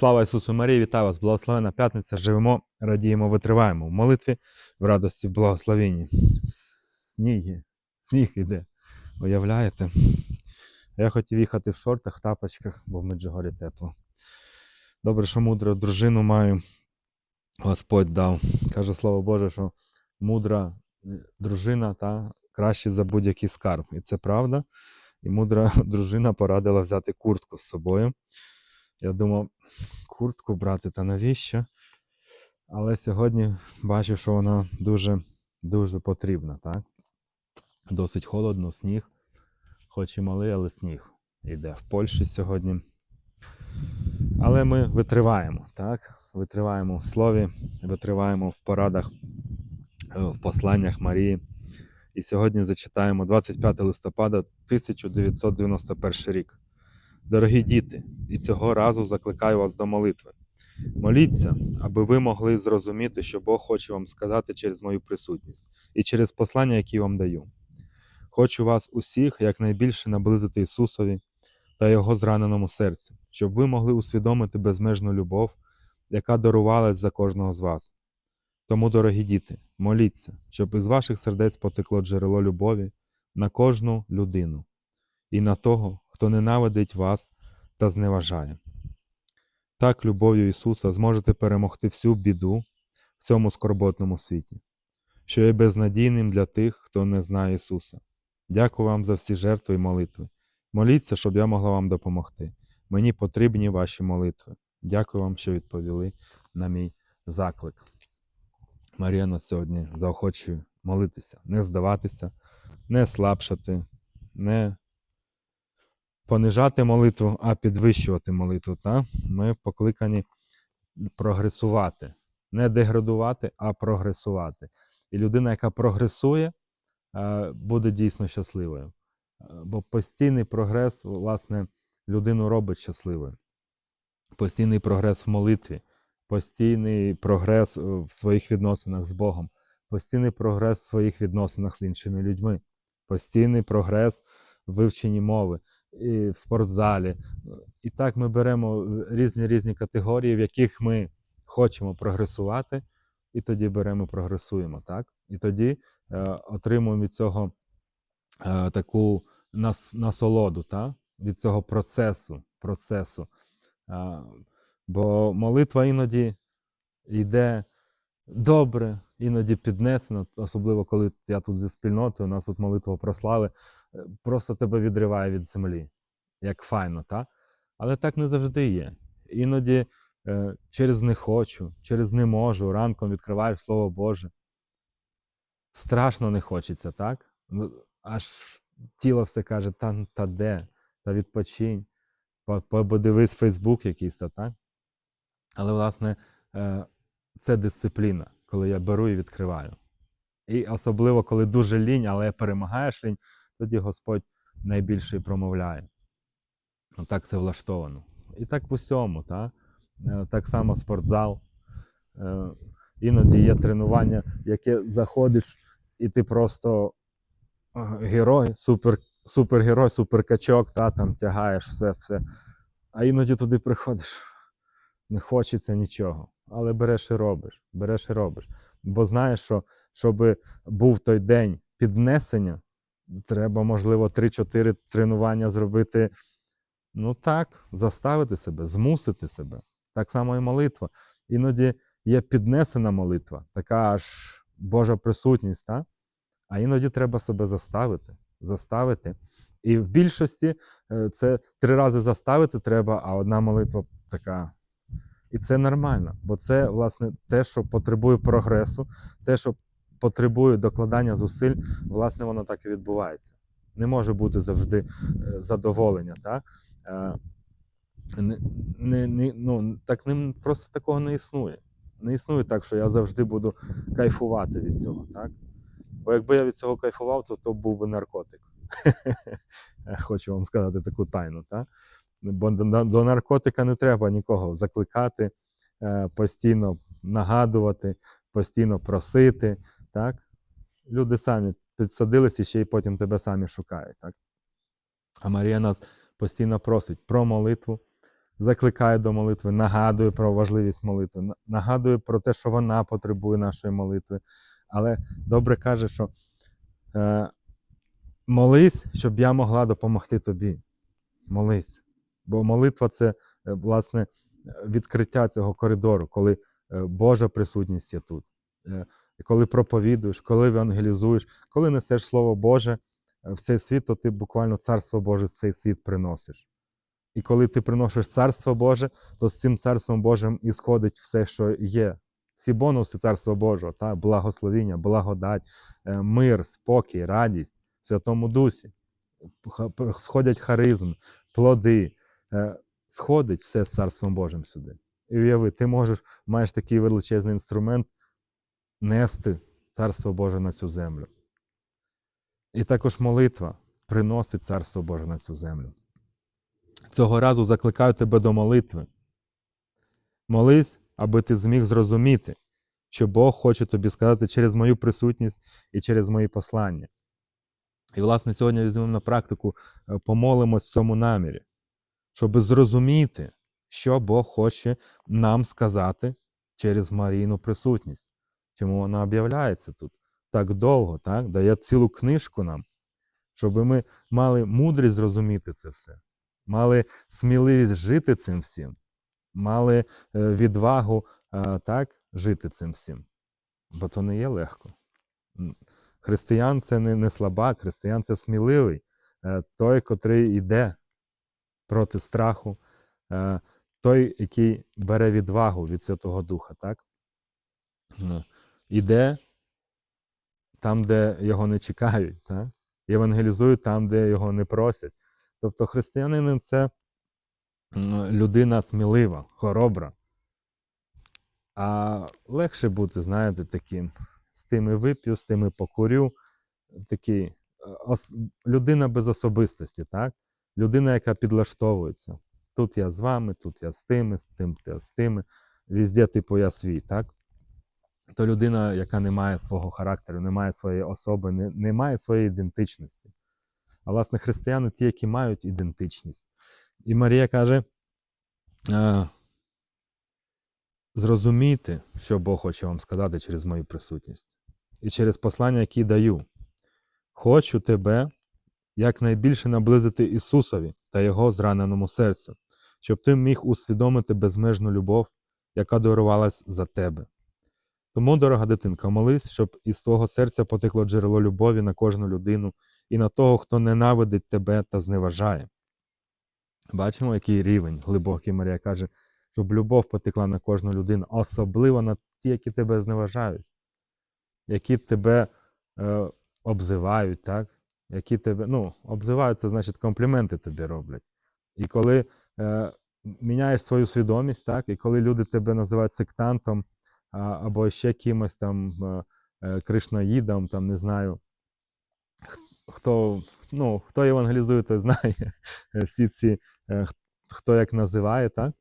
Слава Ісусу Марії, вітаю вас! Благословена п'ятниця. Живемо, радіємо, витриваємо в молитві, в радості, в благословенні. Сніги, сніг іде. Уявляєте? Я хотів їхати в шортах, тапочках, бо в Меджигорі тепло. Добре, що мудру дружину маю. Господь дав. Каже слово Боже, що мудра е, дружина та краще за будь-який скарб. І це правда. І мудра дружина порадила взяти куртку з собою. Я думав, куртку брати, та навіщо? Але сьогодні бачу, що вона дуже, дуже потрібна, так? Досить холодно, сніг, хоч і малий, але сніг йде в Польщі сьогодні. Але ми витриваємо, так? Витриваємо в слові, витриваємо в порадах, е, в посланнях Марії. І сьогодні зачитаємо 25 листопада 1991 рік. Дорогі діти, і цього разу закликаю вас до молитви. Моліться, аби ви могли зрозуміти, що Бог хоче вам сказати через мою присутність і через послання, які вам даю. Хочу вас усіх якнайбільше наблизити Ісусові та Його зраненому серцю, щоб ви могли усвідомити безмежну любов, яка дарувалась за кожного з вас. Тому, дорогі діти, моліться, щоб із ваших сердець потекло джерело любові на кожну людину і на того, хто ненавидить вас та зневажає. Так, любов'ю Ісуса зможете перемогти всю біду в цьому скорботному світі, що є безнадійним для тих, хто не знає Ісуса. Дякую вам за всі жертви і молитви. Моліться, щоб я могла вам допомогти. Мені потрібні ваші молитви. Дякую вам, що відповіли на мій заклик. Марія нас сьогодні заохочує молитися, не здаватися, не слабшати, не понижати молитву, а підвищувати молитву. Та? Ми покликані прогресувати, не деградувати, а прогресувати. І людина, яка прогресує, е, буде дійсно щасливою. Е, Бо постійний прогрес, власне, людину робить щасливою. Постійний прогрес в молитві, постійний прогрес е, в своїх відносинах з Богом, постійний прогрес в своїх відносинах з іншими людьми, постійний прогрес в вивченні мови і в спортзалі. І так ми беремо різні різні категорії, в яких ми хочемо прогресувати, і тоді беремо, прогресуємо, так? І тоді е, отримуємо від цього е, таку нас, насолоду, так? від цього процесу. процесу. Е, бо молитва іноді йде добре, іноді піднесено, особливо коли я тут зі спільнотою, у нас тут молитва про слави, е, просто тебе відриває від землі. Як файно, так? Але так не завжди є. Іноді е, через не хочу, через не можу, ранком відкриваєш Слово Боже. Страшно не хочеться, так? Ну, Аж тіло все каже, та, та де, та відпочинь, по- по- подивись Фейсбук якийсь, та, так? Але, власне, е, це дисципліна, коли я беру і відкриваю. І особливо, коли дуже лінь, але перемагаєш лінь, тоді Господь найбільше промовляє. Так це влаштовано. І так в усьому, так? Е, так само спортзал. Е, Іноді є тренування, яке заходиш, і ти просто е, герой, супер, супергерой, суперкачок, та, там тягаєш все, все. А іноді туди приходиш, не хочеться нічого. Але береш і робиш, береш і робиш. Бо знаєш, що щоб був той день піднесення, треба, можливо, 3-4 тренування зробити. Ну так, заставити себе, змусити себе. Так само і молитва. Іноді є піднесена молитва, така аж Божа присутність, та? а іноді треба себе заставити. заставити. І в більшості е, це три рази заставити треба, а одна молитва така. І це нормально, бо це, власне, те, що потребує прогресу, те, що потребує докладання зусиль, власне, воно так і відбувається. Не може бути завжди е, задоволення. Так? Е, не, не, ну, так ним просто такого не існує. Не існує так, що я завжди буду кайфувати від цього. Так? Бо якби я від цього кайфував, то то був би наркотик. Хочу вам сказати таку тайну. Так? Бо до, до наркотика не треба нікого закликати, е, постійно нагадувати, постійно просити. Так? Люди самі підсадилися ще й потім тебе самі шукають. Так? А Марія нас постійно просить про молитву, закликає до молитви, нагадує про важливість молитви, нагадує про те, що вона потребує нашої молитви. Але добре каже, що е, молись, щоб я могла допомогти тобі. Молись. Бо молитва це е, власне відкриття цього коридору, коли е, Божа присутність є тут. І Коли проповідуєш, коли евангелізуєш, коли несеш Слово Боже е, в цей світ, то ти буквально Царство Боже в цей світ приносиш. І коли ти приносиш Царство Боже, то з цим Царством Божим і сходить все, що є. Всі бонуси Царства Божого, та, благословіння, благодать, е, мир, спокій, радість в Святому Дусі. Сходять харизм, плоди, е, сходить все з Царством Божим сюди. І уяви, ти можеш, маєш такий величезний інструмент нести Царство Боже на цю землю. І також молитва приносить Царство Боже на цю землю. Цього разу закликаю тебе до молитви. Молись, аби ти зміг зрозуміти, що Бог хоче тобі сказати через мою присутність і через мої послання. І, власне, сьогодні візьмемо на практику, е, помолимось в цьому намірі, щоб зрозуміти, що Бог хоче нам сказати через Марійну присутність. Чому вона об'являється тут так довго, так? дає цілу книжку нам, щоб ми мали мудрість зрозуміти це все, мали сміливість жити цим всім, мали е, відвагу е, так, жити цим всім. Бо то не є легко. Християн це не, не слабак, християн це сміливий, е, той, котрий йде проти страху, той, який бере відвагу від Святого Духа, так? Іде там, де його не чекають, так? Євангелізує там, де його не просять. Тобто християнин це людина смілива, хоробра. А легше бути, знаєте, таким з тими вип'ю, з тими покурю. Такий е, ос- людина без особистості, так? Людина, яка підлаштовується. Тут я з вами, тут я з тими, з цим я з тими. Візде, типу, я свій, так? То людина, яка не має свого характеру, не має своєї особи, не, не має своєї ідентичності. А власне, християни ті, які мають ідентичність. І Марія каже: зрозумійте, що Бог хоче вам сказати через мою присутність і через послання, які даю. Хочу тебе якнайбільше наблизити Ісусові та Його зраненому серцю, щоб ти міг усвідомити безмежну любов, яка дарувалась за тебе. Тому, дорога дитинка, молись, щоб із твого серця потекло джерело любові на кожну людину і на того, хто ненавидить тебе та зневажає. Бачимо, який рівень глибокий Марія каже, щоб любов потекла на кожну людину, особливо на ті, які тебе зневажають, які тебе е, обзивають, так? які тебе, ну, обзивають, це значить компліменти тобі роблять. І коли е, міняєш свою свідомість, так, і коли люди тебе називають сектантом або ще кимось там е, е, кришнаїдом, там не знаю, хто, ну, хто евангелізує, той знає всі ці, е, хто як називає, так?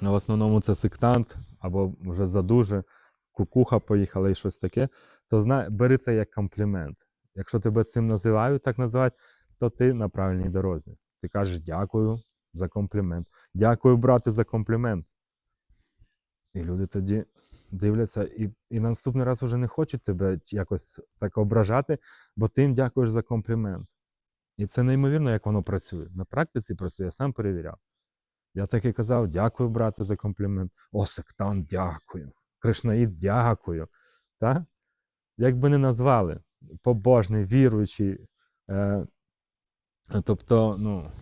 В основному це сектант або вже задуже, кукуха поїхала і щось таке, то знай, бери це як комплімент. Якщо тебе цим називають, так називають, то ти на правильній дорозі. Ти кажеш дякую за комплімент. Дякую, брате, за комплімент. І люди тоді дивляться і, і на наступний раз вже не хочуть тебе якось так ображати, бо ти їм дякуєш за комплімент. І це неймовірно, як воно працює. На практиці працює, я сам перевіряв. Я так і казав: дякую, брате, за комплімент. О, сектант, дякую. Кришнаїд, дякую. Так? Як би не назвали, побожний, віруючий. Е, тобто, ну,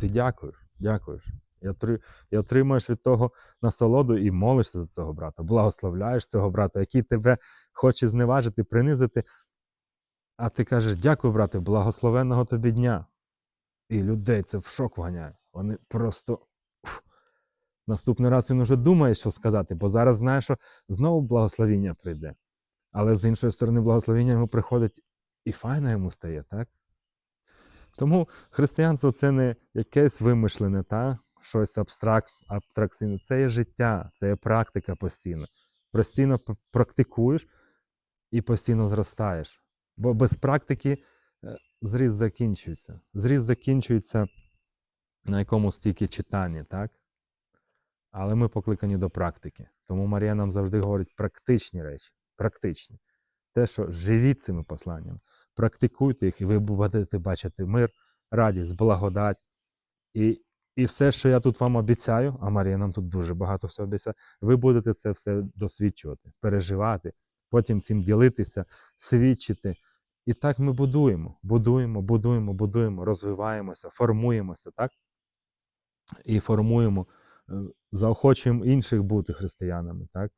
ти дякуєш, дякуєш. І, отри, отримуєш від того насолоду і молишся за цього брата, благословляєш цього брата, який тебе хоче зневажити, принизити. А ти кажеш, дякую, брате, благословенного тобі дня. І людей це в шок вганяє. Вони просто. Наступний раз він уже думає, що сказати, бо зараз знає, що знову благословіння прийде. Але з іншої сторони, благословіння йому приходить і файно йому стає, так? Тому християнство це не якесь вимишлене, та? Щось абстракт, абстракційне. Це є життя, це є практика постійно. Постійно практикуєш і постійно зростаєш. Бо без практики е, зріст закінчується. Зріст закінчується на якомусь тільки читанні, так? Але ми покликані до практики. Тому Марія нам завжди говорить практичні речі. Практичні. Те, що живіть цими посланнями, практикуйте їх, і ви будете бачити мир, радість, благодать. І, і все, що я тут вам обіцяю, а Марія нам тут дуже багато всього обіцяє, ви будете це все досвідчувати, переживати, потім цим ділитися, свідчити. І так ми будуємо, будуємо, будуємо, будуємо, розвиваємося, формуємося, так? І формуємо, е, заохочуємо інших бути християнами, так?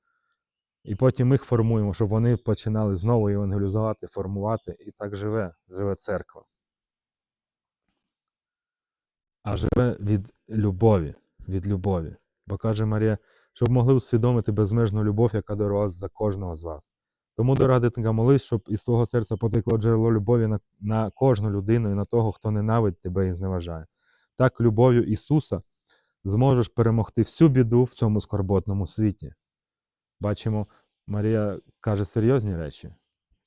І потім їх формуємо, щоб вони починали знову евангелізувати, формувати, і так живе, живе церква. А живе від любові, від любові. Бо каже Марія, щоб могли усвідомити безмежну любов, яка вас за кожного з вас. Тому, дорога дитинка, молись, щоб із твого серця потекло джерело любові на, на кожну людину і на того, хто ненавидить тебе і зневажає. Так, любов'ю Ісуса зможеш перемогти всю біду в цьому скорботному світі. Бачимо, Марія каже серйозні речі.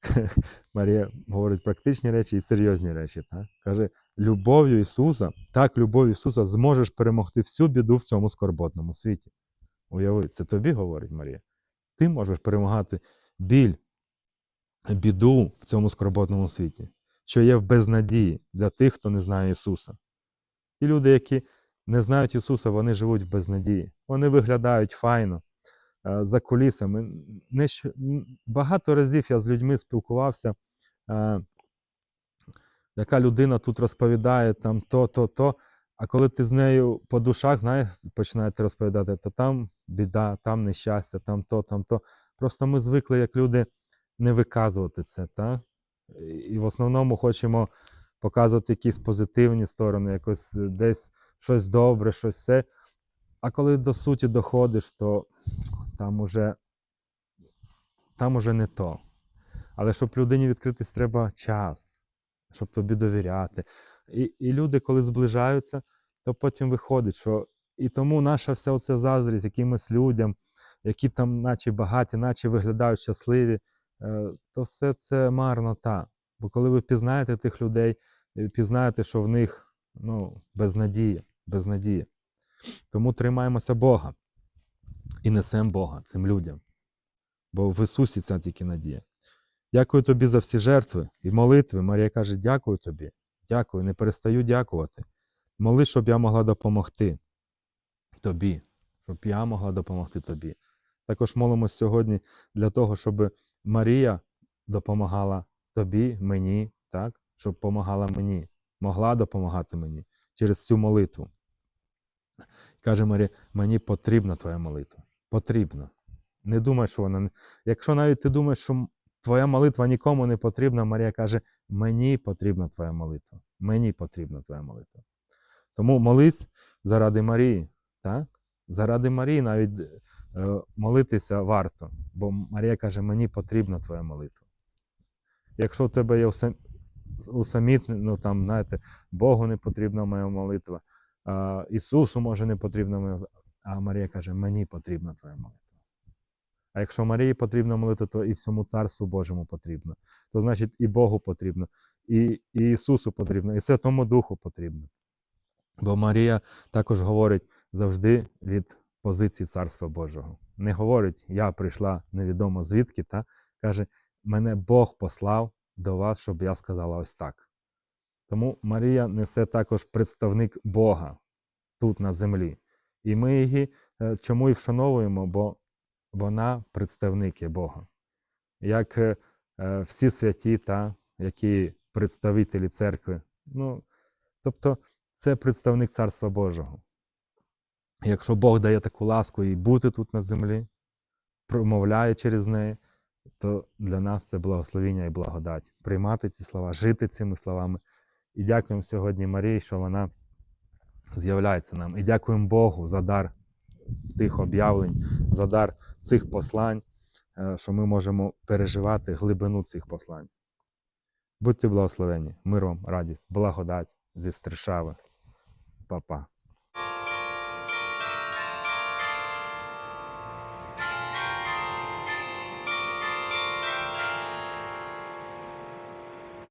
Марія говорить практичні речі і серйозні речі. Так? Каже, любов'ю Ісуса, так, любов'ю Ісуса зможеш перемогти всю біду в цьому скорботному світі. Уяви, це тобі говорить Марія. Ти можеш перемагати біль, біду в цьому скорботному світі, що є в безнадії для тих, хто не знає Ісуса. Ті люди, які не знають Ісуса, вони живуть в безнадії. Вони виглядають файно за кулісами. Багато разів я з людьми спілкувався, яка людина тут розповідає там то, то, то. А коли ти з нею по душах, знаєш, починаєте розповідати, то там біда, там нещастя, там то, там то. Просто ми звикли, як люди, не виказувати це. Та? І в основному хочемо показувати якісь позитивні сторони, якось десь щось добре, щось все. А коли до суті доходиш, то там уже, там уже не то. Але щоб людині відкритись, треба час, щоб тобі довіряти. І, і люди, коли зближаються, то потім виходить, що і тому наша вся оця заздрість якимось людям, які там, наче багаті, наче виглядають щасливі, е, то все це марнота. Бо коли ви пізнаєте тих людей, і пізнаєте, що в них ну, безнадія, безнадія. Тому тримаємося Бога і несемо Бога цим людям. Бо в Ісусі ця тільки надія. Дякую тобі за всі жертви і молитви. Марія каже: дякую тобі, дякую, не перестаю дякувати. Моли, щоб я могла допомогти тобі, щоб я могла допомогти тобі. Також молимось сьогодні для того, щоб Марія допомагала тобі, мені, так? щоб допомагала мені, могла допомагати мені через цю молитву. Каже Марія, мені потрібна твоя молитва. Потрібна. Не думай, що вона. Якщо навіть ти думаєш, що твоя молитва нікому не потрібна, Марія каже, мені потрібна твоя молитва. Мені потрібна твоя молитва. Тому молись заради Марії. Так? Заради Марії навіть е, молитися варто. Бо Марія каже, мені потрібна твоя молитва. Якщо в тебе є усам- усамітне, ну там, знаєте, Богу не потрібна моя молитва, Ісусу може не потрібна моя молитва, а Марія каже, мені потрібна твоя молитва. А якщо Марії потрібна молитва, то і всьому Царству Божому потрібно. То значить і Богу потрібно, і, і Ісусу потрібно, і Святому Духу потрібно. Бо Марія також говорить завжди від позиції Царства Божого. Не говорить, я прийшла невідомо звідки, та каже, мене Бог послав до вас, щоб я сказала ось так. Тому Марія несе також представник Бога тут на землі. І ми її е, чому і вшановуємо, бо вона представник є Бога. Як е, е, всі святі, та, які представителі церкви. Ну, тобто, це представник Царства Божого. Якщо Бог дає таку ласку і бути тут на землі, промовляє через неї, то для нас це благословіння і благодать. Приймати ці слова, жити цими словами. І дякуємо сьогодні Марії, що вона з'являється нам. І дякуємо Богу за дар цих об'явлень, за дар цих послань, е, що ми можемо переживати глибину цих послань. Будьте благословені, мир вам, радість, благодать зі Стришави. Па-па.